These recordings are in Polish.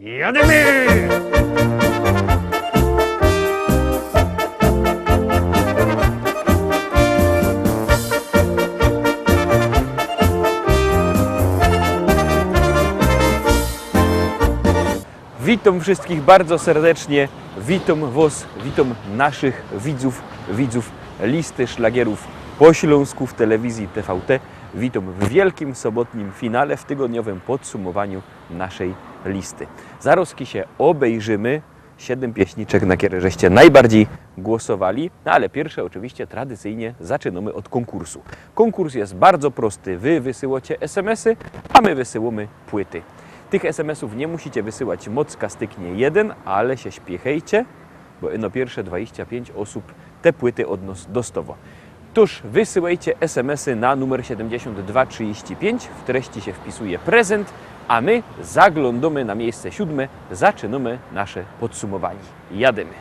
Jademy! Witam wszystkich bardzo serdecznie. Witam Was, witam naszych widzów, widzów listy szlagierów po Śląsku w telewizji TVT. Witam w wielkim sobotnim finale, w tygodniowym podsumowaniu naszej listy. Zaroski się obejrzymy. Siedem pieśniczek, na które żeście najbardziej głosowali, no ale pierwsze oczywiście tradycyjnie zaczynamy od konkursu. Konkurs jest bardzo prosty. Wy wysyłacie SMS-y, a my wysyłamy płyty. Tych SMS-ów nie musicie wysyłać mocka styknie jeden, ale się śpiechajcie, bo ino pierwsze 25 osób te płyty od nas dostowo. Tuż wysyłajcie SMS-y na numer 7235, w treści się wpisuje prezent, a my zaglądamy na miejsce siódme, zaczynamy nasze podsumowanie. Jadymy.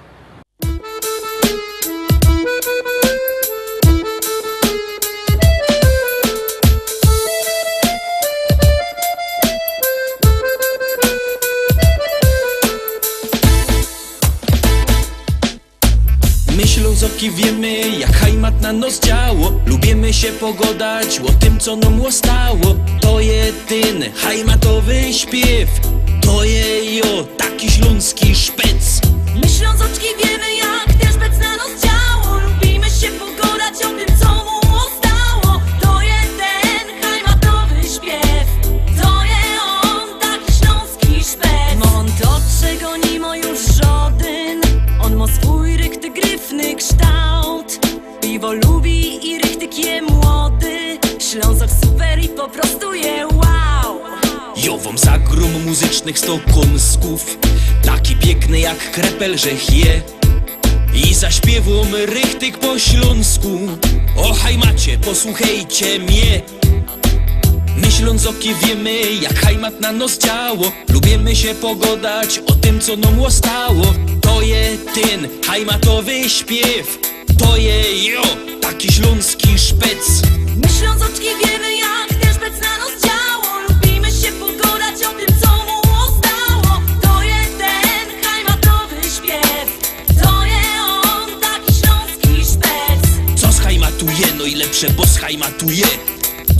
My Ślązoki wiemy, jak hajmat na nos działo. Lubimy się pogodać o tym, co nam stało To jedyny hajmatowy śpiew. To je jo, taki śląski szpec. My Ślązoczki wiemy Piwo lubi i rychtyk je młody. Ślązok super i po prostu je wow. Jo wam zagrom muzycznych sto Taki piękny jak krepel, że je I zaśpiewam rychtyk po śląsku. O hajmacie, posłuchajcie mnie. My Ślązoki wiemy, jak hajmat na nos działo Lubimy się pogodać o tym, co nam stało To je ten hajmatowy śpiew To je jo, taki śląski szpec. My Ślązoczki wiemy jak ten szpec na nos działo. Lubimy się pogodać o tym co mu ostało. To jest ten hajmatowy śpiew. To je on, taki śląski szpec. Co schajmatuje, no i lepsze, bo schajmatuje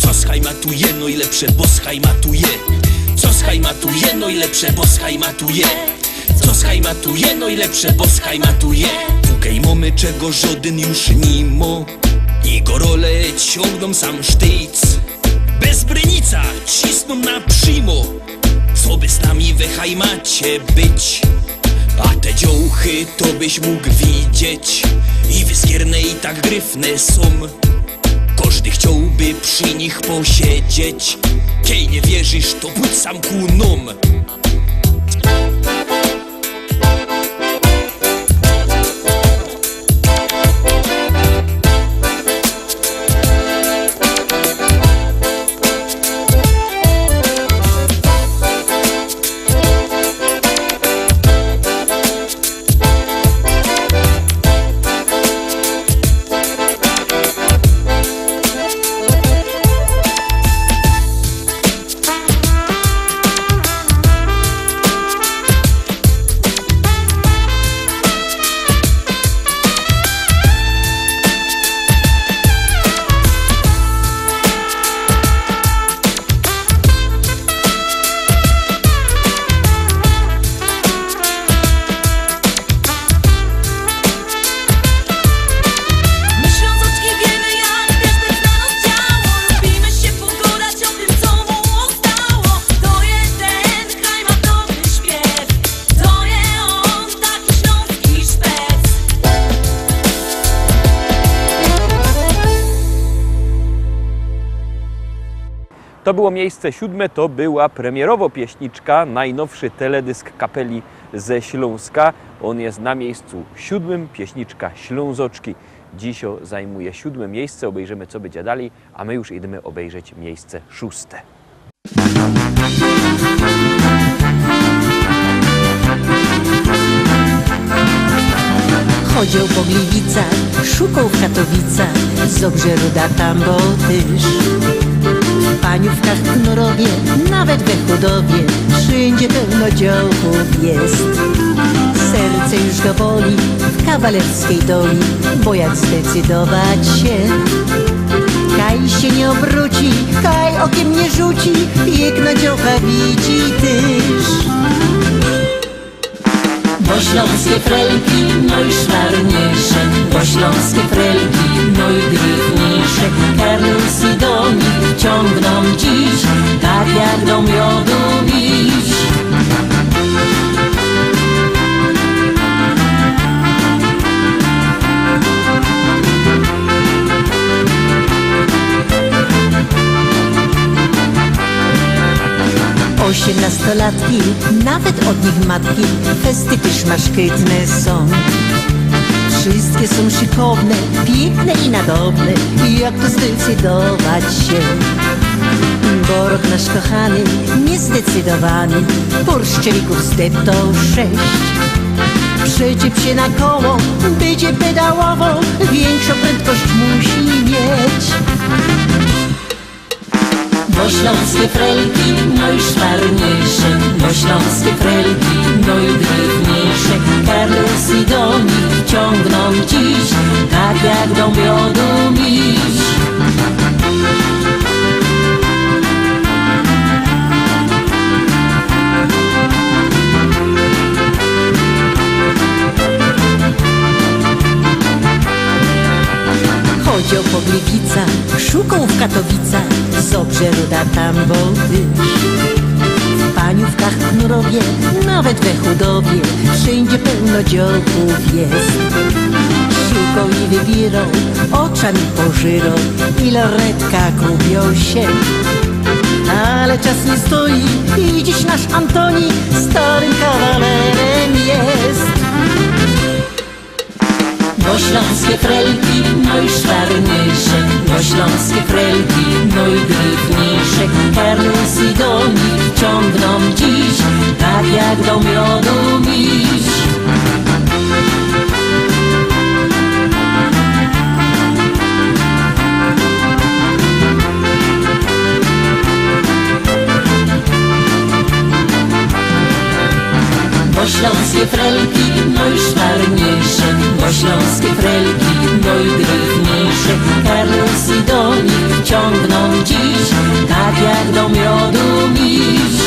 Co schajmatuje, no i lepsze, bo schajmatuje Co schajmatuje, no i lepsze, bo schajmatuje Schajmatuje, no i lepsze, bo schajmatuje Pukaj mamy czego żaden już nie mo. I gorole ciągną sam sztyc Bez brynica cisną na przymo. Co by z nami we hajmacie być? A te dziołchy to byś mógł widzieć. I wyskierne i tak gryfne są. Każdy chciałby przy nich posiedzieć. Kiej nie wierzysz, to pójdź sam ku nom miejsce siódme, to była premierowo pieśniczka, najnowszy teledysk kapeli ze Śląska. On jest na miejscu siódmym, pieśniczka Ślązoczki. Dzisio zajmuje siódme miejsce, obejrzymy co będzie dalej, a my już idziemy obejrzeć miejsce szóste. Chodził po Gliwicach, szukał w Katowicach, z Obrzeruda tam bo tyż. Paniówkach, knurowie, nawet we chudowie Wszędzie pełno działków jest. Serce już go boli w kawalerskiej doli Bo jak zdecydować się? Kaj się nie obróci, kaj okiem nie rzuci Piękna dziocha widzi tyż bo śląskie frelki, no i szwarniejsze Bo śląskie frelki, no i gryfniejsze. Karlus i Donik ciągną dziś Tak jak do miodu bić Osiemnastolatki, nawet od nich matki. Festy też maszkytne są. Wszystkie są szykowne, piękne i nadobne. Jak to zdecydować się? Bo rok nasz kochany, niezdecydowany. Burszczewików zdeptał sześć. Przyczep się na koło, będzie pedałowo Większą prędkość musi mieć bo śląskie frelki, no i szwarniejsze Bo śląskie frelki, no i drewniejsze. Karlos i Donik ciągną dziś Tak jak do miodu miś. Chodził po Gliwicach, szukał w Katowicach Zobrze ruda tam tyż W paniówkach, knurowie, nawet we chudowie Wszędzie pełno działków jest. Szukał i wybierał, oczami pożyrał I lornetka kupią się. Ale czas nie stoi i dziś nasz Antoni starym kawalerem jest. Bo śląskie frelki, no i szwarniejsze. Bo śląskie frelki, no i drewniejsze Karlus i Donik ciągną dziś Tak jak do miodu miś śląskie frelki, no i szwarniejsze Bo śląskie frelki, no i Karlus i Donik ciągną dziś Tak jak do miodu miś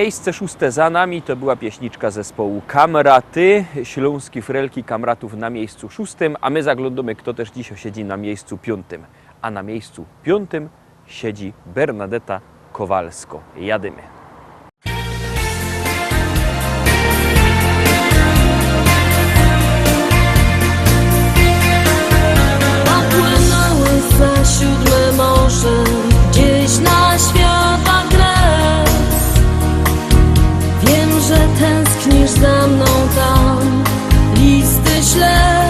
Miejsce szóste za nami to była pieśniczka zespołu Kamraty, Śląski Frelki Kamratów na miejscu szóstym, a my zaglądamy, kto też dziś siedzi na miejscu piątym. A na miejscu piątym siedzi Bernadetta Kowalsko. Jadymy. Popłynęły siódme morze Gdzieś na świata za mną tam. Listy ślesz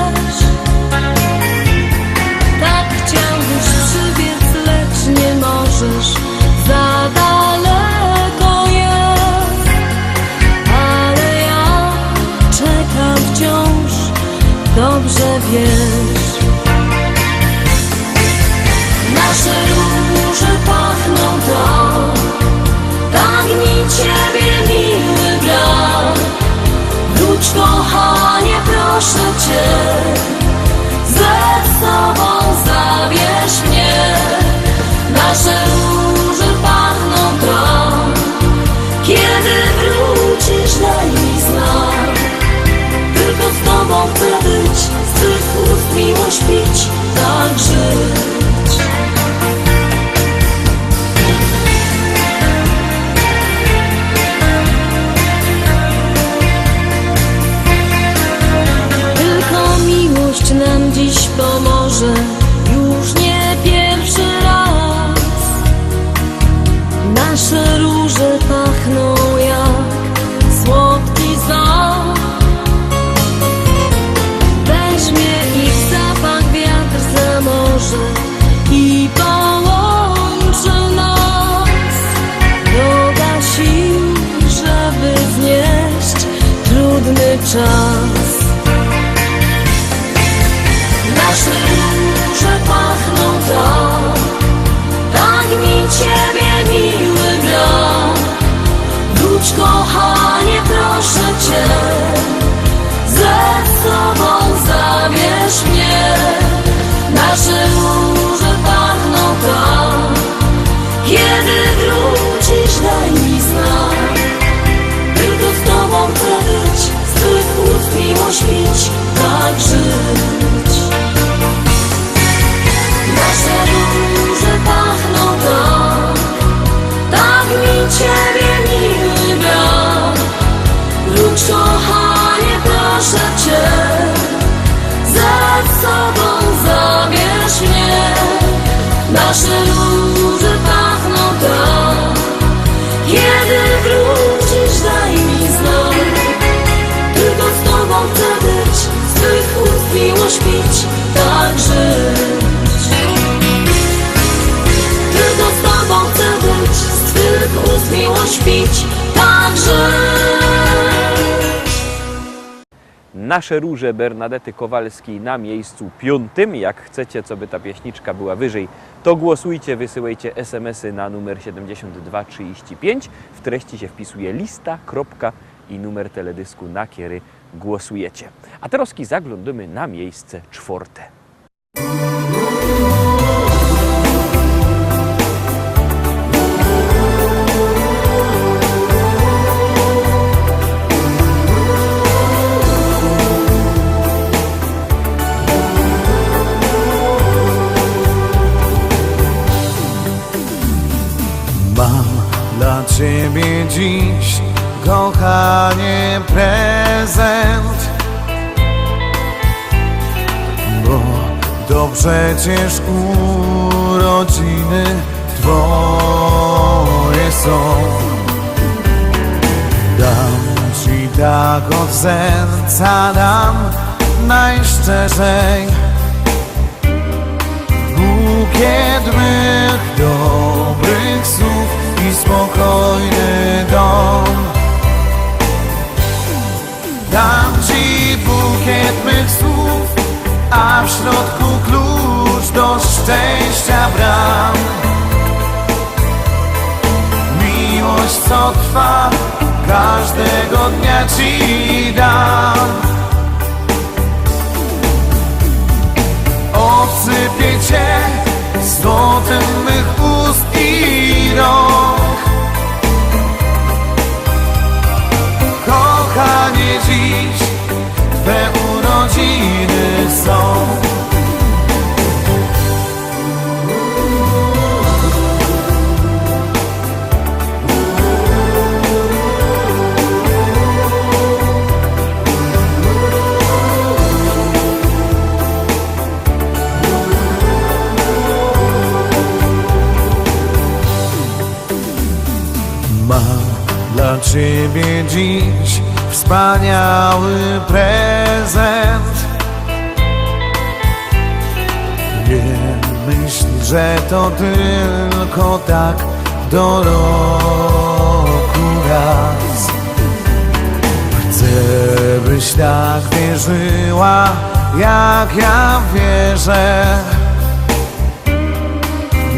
proszę Cię 着。Nasze róże pachną tak, tak mi ciebie miły brak. Wróć kochanie, proszę cię, ze sobą zabierz mnie. Nasze Nasze róże Bernadety Kowalskiej na miejscu piątym. Jak chcecie, co by ta pieśniczka była wyżej, to głosujcie, wysyłajcie SMS-y na numer 7235. W treści się wpisuje lista, kropka i numer teledysku, na kiery głosujecie. A teraz zaglądamy na miejsce czwarte. Ciebie dziś, kochanie, prezent. Bo to przecież urodziny twoje są. Dam ci tak od serca, dam najszczerzej. Bukiet mych dobrych słów spokojny dom. Dam ci bukiet mych słów, a w środku klucz do szczęścia bram. Miłość co trwa, każdego dnia ci dam ciebie dziś wspaniały prezent. Nie myśl, że to tylko tak do roku raz. Chcę, byś tak wierzyła, jak ja wierzę.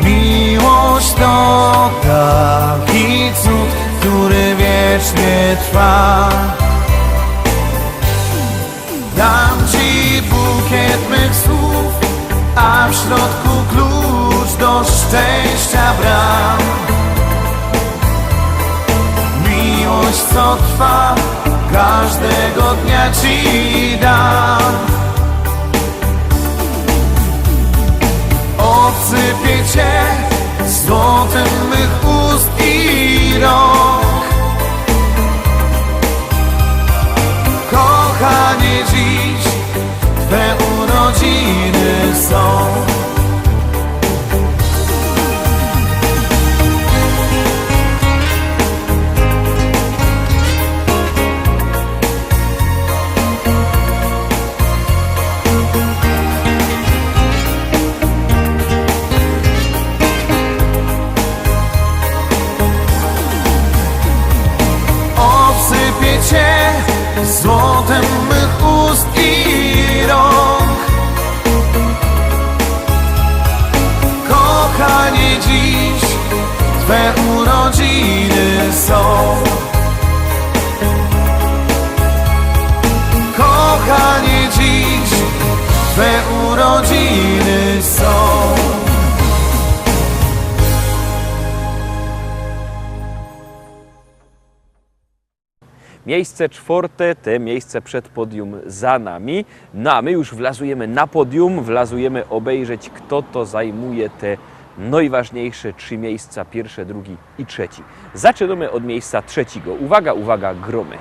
Miłość to taki cud, który wiecznie trwa. Dam ci bukiet mych słów, a w środku klucz do szczęścia bram. Miłość co trwa, każdego dnia ci dam. Obsypię cię złotem mych ust i rąk. Kochanie dziś Twe urodziny są Miejsce czwarte, te miejsce przed podium za nami. No a my już wlazujemy na podium, wlazujemy obejrzeć, kto to zajmuje te najważniejsze trzy miejsca, pierwsze, drugi i trzeci. Zaczynamy od miejsca trzeciego. Uwaga, uwaga, gromy.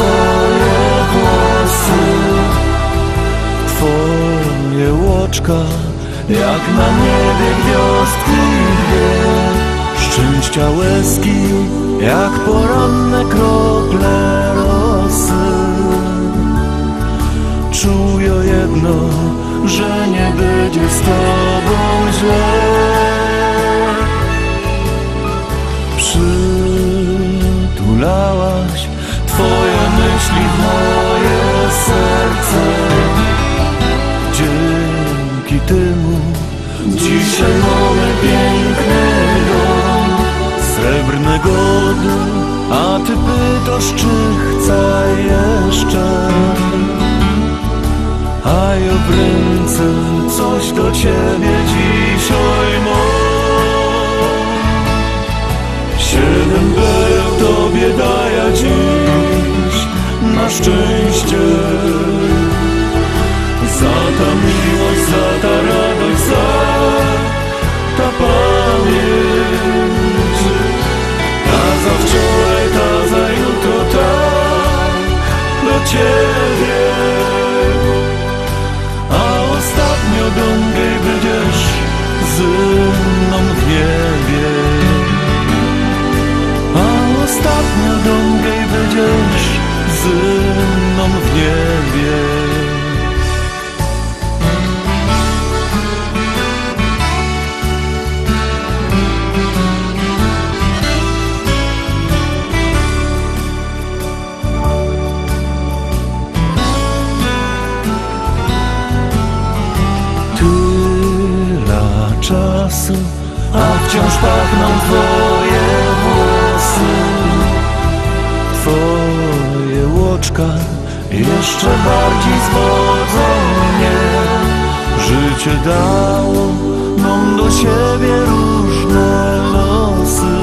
Twoje włosy, Twoje łoczka, jak na niebie gwiazdki dwie, szczęścia łezki, jak poranne krople rosy. Czuję jedno, że nie będzie z Tobą źle. W moje serce Dzięki temu Dzisiaj mamy piękny dom Srebrnego dnia A Ty pytasz czy chcę jeszcze? A ja w ręce coś do Ciebie dzisiaj mam. Siedem bereł Tobie daję dziś na szczęście. Za ta miłość, za ta radość, za ta pamięć. Ta za wczoraj, ta za jutro, ta do Ciebie. A ostatnio dągaj będziesz z mną w mną w niebie. Jeszcze bardziej zwodzą mnie. Życie dało nam do siebie różne losy.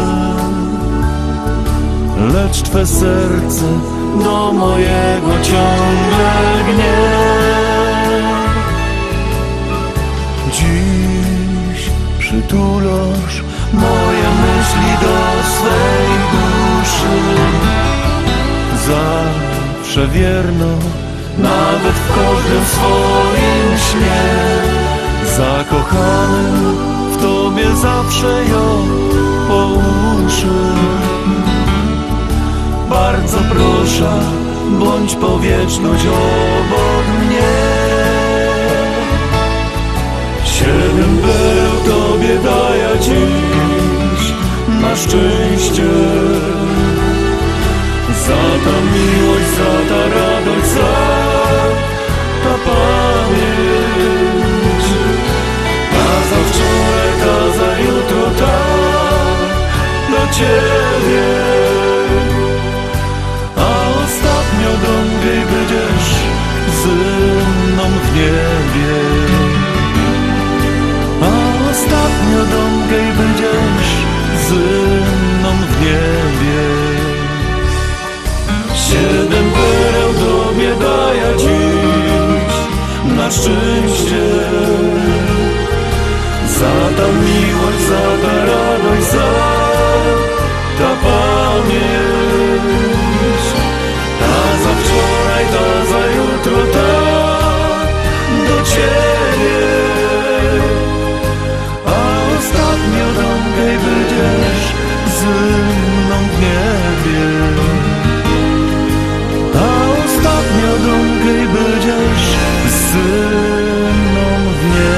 Lecz Twe serce do mojego ciągle gnie. Dziś przytulasz moje myśli do swej duszy. Zawsze wierno, nawet w każdym swoim śnie. Zakochany w Tobie zawsze ją po uszy Bardzo proszę, bądź po wieczność obok mnie. Siedem bereł Tobie daję dziś na szczęście Za ta miłość, za ta radość, za ta pamięć. Ta za wczoraj, ta za jutro, ta dla Ciebie. A ostatnio dągaj będziesz z mną w niebie na szczęście. Za ta miłość, za ta radość, za murzynom w niebie.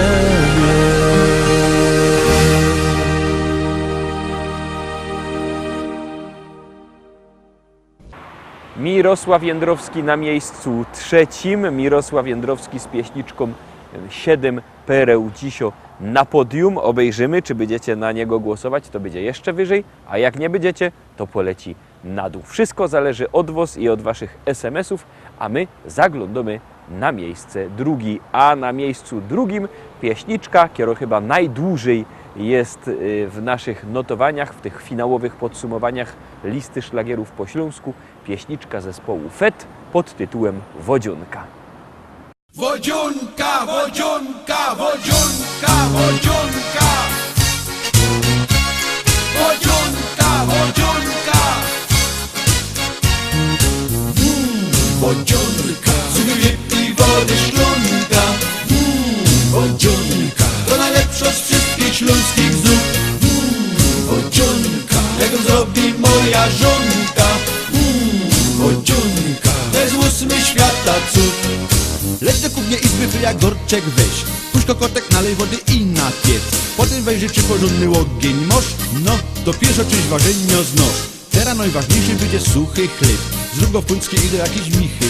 Mirosław Jędrowski na miejscu trzecim, Mirosław Jędrowski z pieśniczką 7 pereł dzisio na podium. Obejrzymy, czy będziecie na niego głosować, to będzie jeszcze wyżej, a jak nie będziecie, to poleci na dół. Wszystko zależy od Was i od Waszych SMS-ów, a my zaglądamy na miejsce drugi. A na miejscu drugim pieśniczka, która chyba najdłużej jest y, w naszych notowaniach, w tych finałowych podsumowaniach listy szlagierów po śląsku, pieśniczka zespołu FET pod tytułem wodzionka, wodzionka, wodzionka Wodzionka, wodzionka. Mmm, wodzionka. Zgrywie i wody szklonka. Wodzionka To najlepsza z wszystkich śląskich zup. Wodzionka Jak ją zrobi moja żonka. Wodzionka To jest ósmy świata cud. Leć do kuchni i zbywy jak gorczek weź. Puść kokotek, nalej wody i napiec Potem wejrzy czy porządny ogień mosz No, to pierwsza część ważenia znosz Teraz najważniejszy będzie suchy chleb. Zrób go w puńskie i do jakiejś michy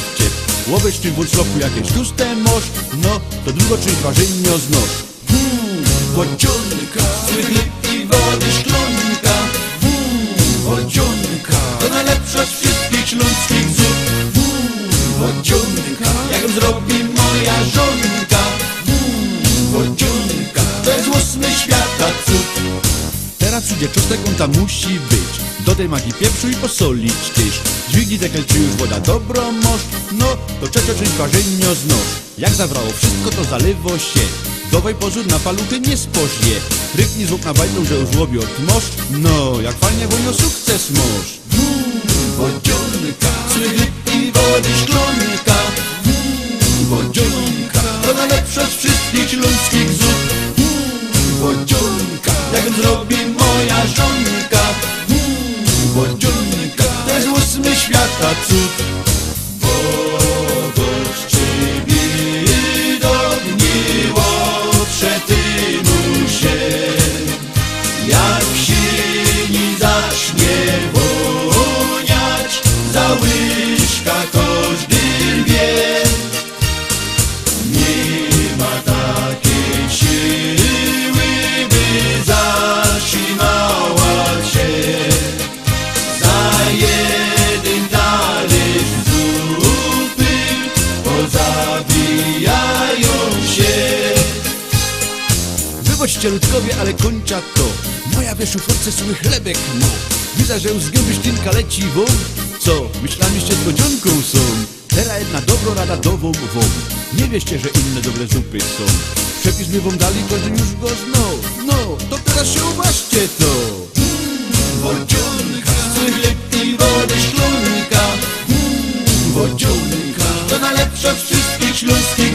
Łowiesz czy w wulsloku jakieś tłuste mosz No, to druga część ważenia znosz Hmm, wodzionka. Zły chleb i wody szklonka. Hmm, wodzionka. To najlepsza z wszystkich śląskich zup. Hmm, wodzionka. Jak zrobi moja żonka. Hmm, wodzionka. To jest ósmy świata cud. Teraz przyjdzie czosnek, on tam musi być. Dodaj magii pieprzu i posolić tyż Czy już woda dobro mosz No, to trzecia część ważenia znosz Jak zawrało wszystko, to zalewo się. Dawaj pozór na paluchy, nie spoż je Ryknij z okna bajdą, że już łobi od No, jak fajnie wojno sukces mosz wodzionka i wody szklonka. Wodzionka To najlepsza z wszystkich śląskich zup wodzionka Jak zrobi moja żonka. Wodzionka Ósmy świata cud. Bogoszczy widok miłotrze tymu Wychodźcie ludkowie, ale kończa to. Moja we szufladce suchy chlebek ma Widzę, że z gęby leci won Co, myślaliście z godzionką są? Teraz jedna dobra rada do wam wam Nie wieście, że inne dobre zupy są. Przepis my wam dali, każdy już go znał. No, to teraz się uważcie to. Wodzionka, zły chleb i wody szklonka mm, Wodzionka, to najlepsza z wszystkich śląskich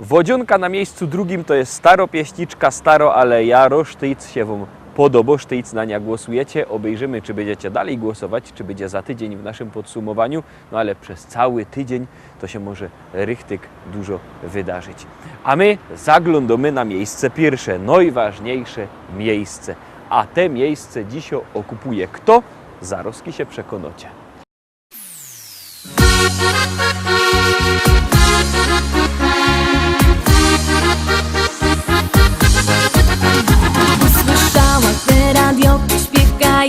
Wodzionka na miejscu drugim to jest staro pieśniczka, staro, ale jaro. Sztyc się Wam podoba, sztyc na nie głosujecie. Obejrzymy, czy będziecie dalej głosować, czy będzie za tydzień w naszym podsumowaniu. No ale przez cały tydzień to się może rychtyk dużo wydarzyć. A my zaglądamy na miejsce pierwsze, najważniejsze miejsce. A te miejsce dziś okupuje kto? Zaroski się przekonacie.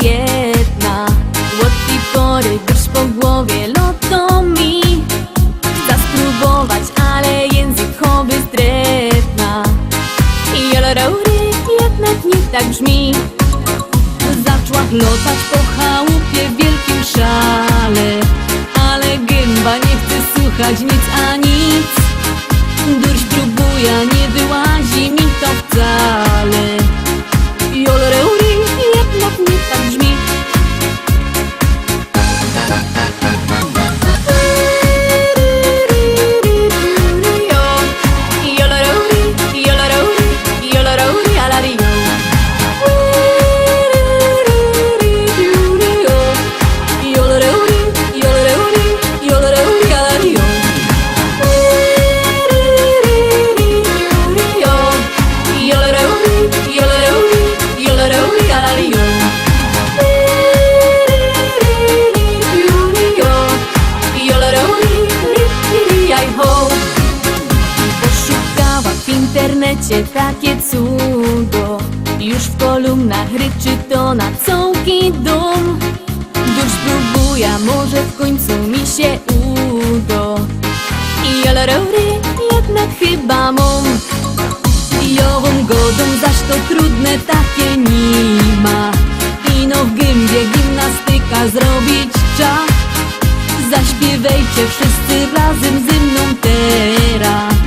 Jedna. Od tej pory grusz po głowie loto mi. Chcę spróbować, ale językowy zdretna Joloraury jednak nie tak brzmi. Zaczła lotać po chałupie w wielkim szale. Ale gęba nie chce słuchać nic Zaśpiewajcie wszyscy razem ze mną teraz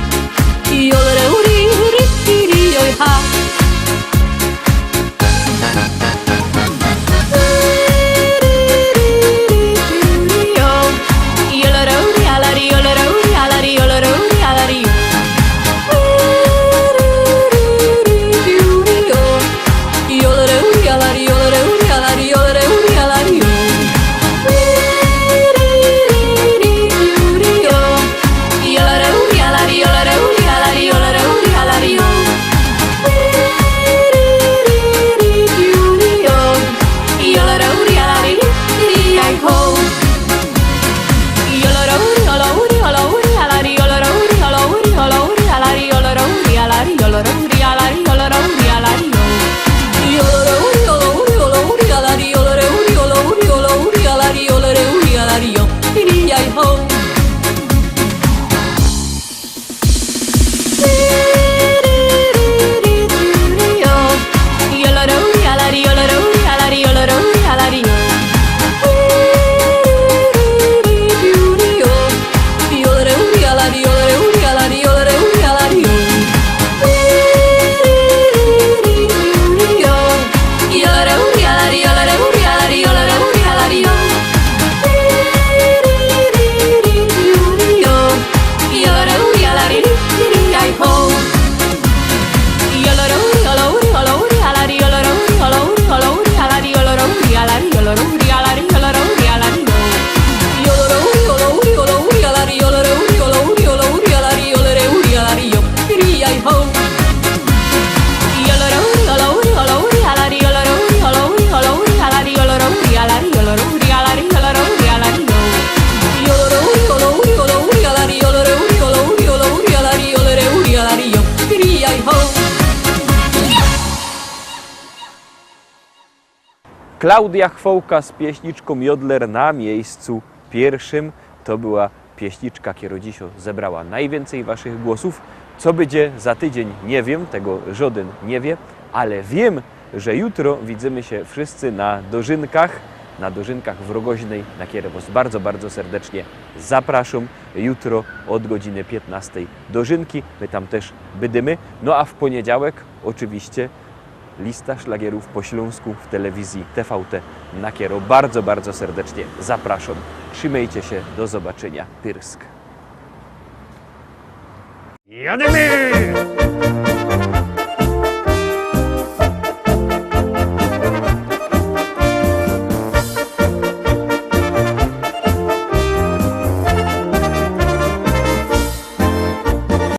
Klaudia Chwołka z pieśniczką Jodler na miejscu pierwszym. To była pieśniczka, która dzisiaj zebrała najwięcej Waszych głosów. Co będzie za tydzień, nie wiem, tego żaden nie wie, ale wiem, że jutro widzimy się wszyscy na dożynkach, na dożynkach w Rogoźnej, na które Was bardzo, bardzo serdecznie zapraszam. Jutro od godziny 15 dożynki, my tam też bydymy. No a w poniedziałek oczywiście lista szlagierów po śląsku w telewizji TVT na Kiero. Bardzo, bardzo serdecznie zapraszam. Trzymajcie się, do zobaczenia. Pyrsk. Jadymy!